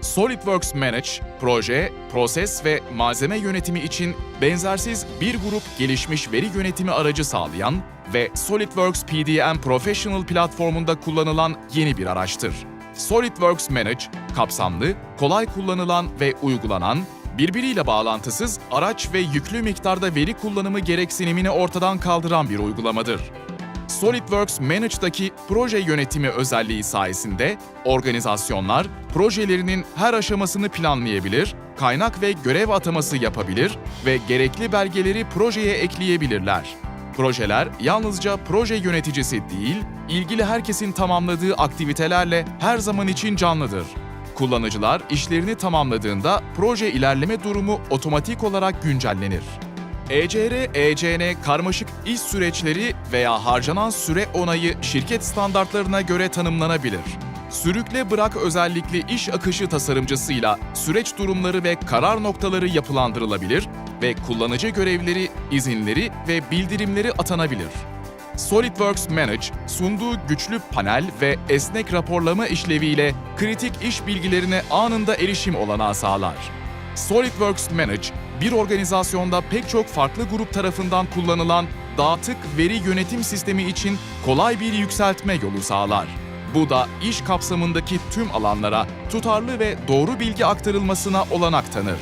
SolidWorks Manage, proje, proses ve malzeme yönetimi için benzersiz bir grup gelişmiş veri yönetimi aracı sağlayan ve SolidWorks PDM Professional platformunda kullanılan yeni bir araçtır. SolidWorks Manage, kapsamlı, kolay kullanılan ve uygulanan, birbiriyle bağlantısız araç ve yüklü miktarda veri kullanımı gereksinimini ortadan kaldıran bir uygulamadır. SolidWorks Manage'daki proje yönetimi özelliği sayesinde organizasyonlar projelerinin her aşamasını planlayabilir, kaynak ve görev ataması yapabilir ve gerekli belgeleri projeye ekleyebilirler. Projeler yalnızca proje yöneticisi değil, ilgili herkesin tamamladığı aktivitelerle her zaman için canlıdır. Kullanıcılar işlerini tamamladığında proje ilerleme durumu otomatik olarak güncellenir. ECR, ECN karmaşık iş süreçleri veya harcanan süre onayı şirket standartlarına göre tanımlanabilir. Sürükle bırak özellikli iş akışı tasarımcısıyla süreç durumları ve karar noktaları yapılandırılabilir ve kullanıcı görevleri, izinleri ve bildirimleri atanabilir. SolidWorks Manage, sunduğu güçlü panel ve esnek raporlama işleviyle kritik iş bilgilerine anında erişim olanağı sağlar. SolidWorks Manage, bir organizasyonda pek çok farklı grup tarafından kullanılan dağıtık veri yönetim sistemi için kolay bir yükseltme yolu sağlar. Bu da iş kapsamındaki tüm alanlara tutarlı ve doğru bilgi aktarılmasına olanak tanır.